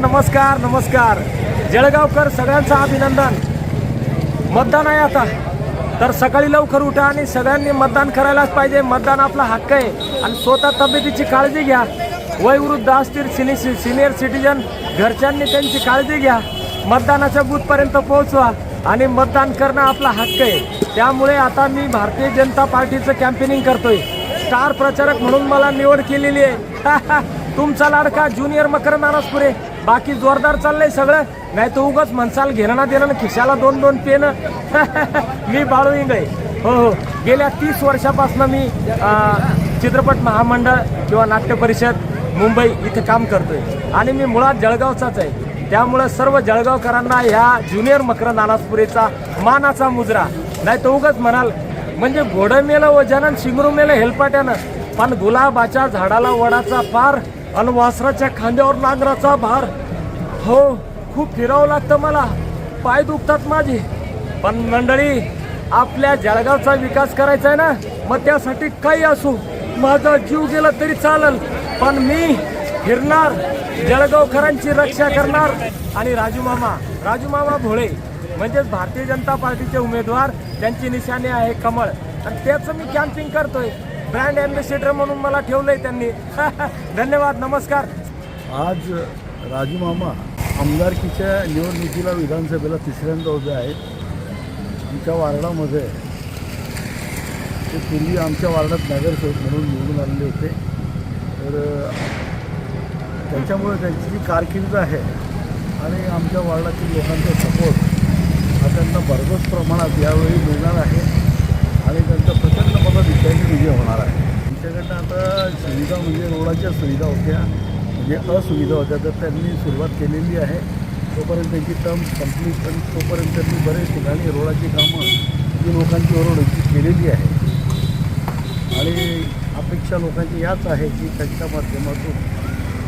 नमस्कार नमस्कार. जळगावकर सगळ्यांचं अभिनंदन. मतदान आहे आता. तर सकाळी लवकर उठा आणि सगळ्यांनी मतदान करायलाच पाहिजे. मतदान आपला हक्क आहे. आणि स्वतः तब्येतीची काळजी घ्या. वयवृद्ध असतील सिनि सिनियर सिटीजन घरच्यांनी त्यांची काळजी घ्या. मतदानाच्या बूथपर्यंत पोहोचवा. आणि मतदान करणं आपला हक्क आहे. त्यामुळे आता मी भारतीय जनता पार्टीचं कॅम्पेनिंग करतोय. स्टार प्रचारक म्हणून मला निवड केलेली आहे. तुमचा लाडका ज्युनियर मकर नानासपुरे बाकी जोरदार चाललंय सगळं. नाही तर उगाच म्हणसाल घेणं ना देणं खिशाला दोन दोन पेन मी बाळू इंगळे. हो हो. गेल्या तीस वर्षापासून मी चित्रपट महामंडळ किंवा नाट्य परिषद मुंबई इथे काम करतोय. आणि मी मुळात जळगावचाच आहे. त्यामुळं सर्व जळगावकरांना ह्या ज्युनियर मकर नानासपुरेचा मानाचा मुजरा. नाही तर उगाच म्हणाल म्हणजे घोडं मेलं व जनन शिंगरू मेलं हेलपाट्यानं. पण गुलाबाच्या झाडाला वडाचा पार आणि वासराच्या खांद्यावर नांगराचा भार. हो खूप फिरावं लागतं मला. पाय दुखतात माझे. पण मंडळी आपल्या जळगावचा विकास करायचा आहे ना मग त्यासाठी काही असो. माझा जीव गेला तरी चालल. पण मी फिरणार. जळगावकरांची रक्षा करणार. आणि राजू मामा राजू मामा भोळे म्हणजेच भारतीय जनता पार्टीचे उमेदवार त्यांची निशाणी आहे कमळ. आणि त्याचं मी कॅम्पिंग करतोय. ब्रँड अँबॅसिडर म्हणून मला ठेवलंय त्यांनी. धन्यवाद नमस्कार. आज राजू मामा आमदारकीच्या निवडणुकीला विधानसभेला तिसऱ्यांदा उभे आहेत. आमच्या वार्डामध्ये ते पूर्वी आमच्या वार्डात नगरसेवक म्हणून निवडून आलेले होते. तर त्याच्यामुळे त्यांची जी कारकीर्द आहे आणि आमच्या वार्डातील लोकांचा सपोर्ट हा त्यांना भरघोस प्रमाणात यावेळी मिळणार आहे. आणि त्यांचा जे होणार आहे. आमच्याकडनं आता सुविधा म्हणजे रोडाच्या सुविधा होत्या म्हणजे असुविधा होत्या तर त्यांनी सुरुवात केलेली आहे. तोपर्यंत त्यांची टर्म कंप्लीट पण तोपर्यंत त्यांनी बरेच ठिकाणी रोडाची कामं जी लोकांची ओरडची केलेली आहे. आणि अपेक्षा लोकांची याच आहे की त्यांच्या माध्यमातून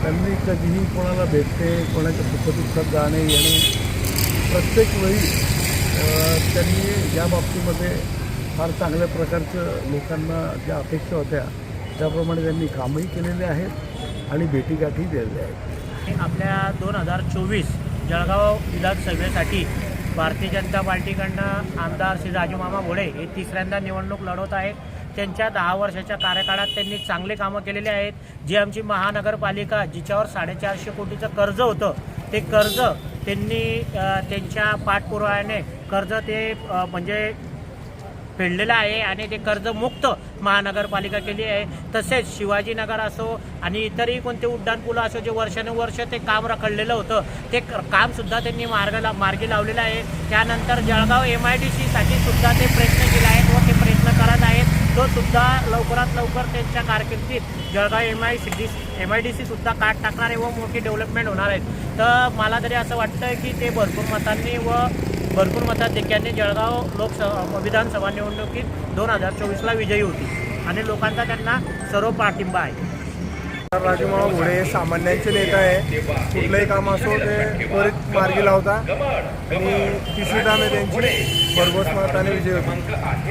त्यांनी कधीही कोणाला भेटते कोणाच्या सुखदुःखात जाणे येणे प्रत्येक वेळी त्यांनी या बाबतीमध्ये फार चांगल्या प्रकारचं लोकांना ज्या अपेक्षा होत्या त्याप्रमाणे त्यांनी कामही केलेले आहेत आणि भेटीगाठी दिलेल्या आहेत. आपल्या दोन हजार चोवीस जळगाव विधानसभेसाठी भारतीय जनता पार्टीकडनं आमदार श्री राजूमामा भोळे हे तिसऱ्यांदा निवडणूक लढवत आहेत. त्यांच्या दहा वर्षाच्या कार्यकाळात त्यांनी चांगले कामं केलेली आहेत. जी आमची महानगरपालिका जिच्यावर साडेचारशे कोटीचं कर्ज होतं ते कर्ज त्यांनी त्यांच्या पाठपुराव्याने कर्ज ते म्हणजे फेडलेलं आहे आणि ते कर्जमुक्त महानगरपालिका केली आहे. तसेच शिवाजीनगर असो आणि इतरही कोणते उड्डाणपुलं असो जे वर्षानुवर्ष ते काम रखडलेलं होतं ते क- कामसुद्धा त्यांनी मार्गाला मार्गी लावलेलं आहे. त्यानंतर जळगाव एम आय डी सीसाठी सुद्धा ते प्रयत्न केले आहेत व ते प्रयत्न करत आहेत. तो सुद्धा लवकरात लवकर त्यांच्या कारकिर्दीत Jalgaon M I C D M I D C सुद्धा काट टाकणार आहे व मोठी डेव्हलपमेंट होणार आहेत. तर मला तरी असं वाटतं की ते भरपूर मतांनी व भरपूर मताधिक्यांनी जळगाव लोकसभा विधानसभा निवडणुकीत दोन हजार चोवीसला विजयी होती आणि लोकांचा त्यांना सर्व पाठिंबा आहे. राजूमामा घोडे सामान्यांचे नेता आहे. कुठलंही काम असो ते त्वरित मार्गी लावता. आणि तिसरी त्यांची. भरघोस मताने विजय होती